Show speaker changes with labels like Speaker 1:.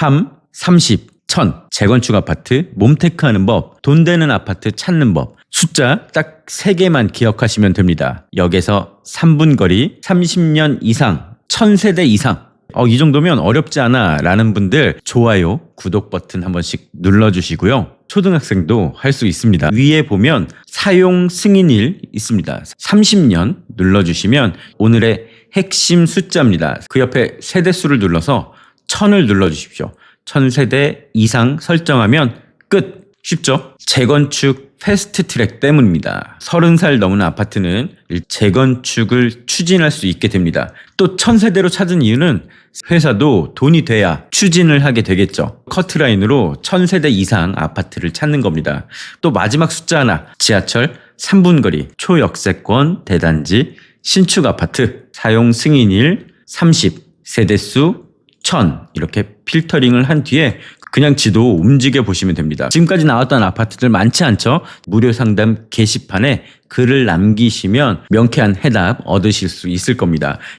Speaker 1: 3, 30, 1000 재건축 아파트 몸테크 하는 법 돈 되는 아파트 찾는 법 숫자 딱 3개만 기억하시면 됩니다. 역에서 3분 거리 30년 이상 1000세대 이상 어, 이 정도면 어렵지 않아 라는 분들 좋아요 구독 버튼 한 번씩 눌러주시고요. 초등학생도 할 수 있습니다. 위에 보면 사용 승인일 있습니다. 30년 눌러주시면 오늘의 핵심 숫자입니다. 그 옆에 세대수를 눌러서 1000을 눌러주십시오. 1000세대 이상 설정하면 끝! 쉽죠? 재건축 패스트 트랙 때문입니다. 30살 넘은 아파트는 재건축을 추진할 수 있게 됩니다. 또 1000세대로 찾은 이유는 회사도 돈이 돼야 추진을 하게 되겠죠. 커트라인으로 1000세대 이상 아파트를 찾는 겁니다. 또 마지막 숫자 하나, 지하철 3분 거리, 초역세권, 대단지, 신축 아파트, 사용 승인일 30, 세대수 1000 이렇게 필터링을 한 뒤에 그냥 지도 움직여 보시면 됩니다. 지금까지 나왔던 아파트들 많지 않죠? 무료 상담 게시판에 글을 남기시면 명쾌한 해답 얻으실 수 있을 겁니다.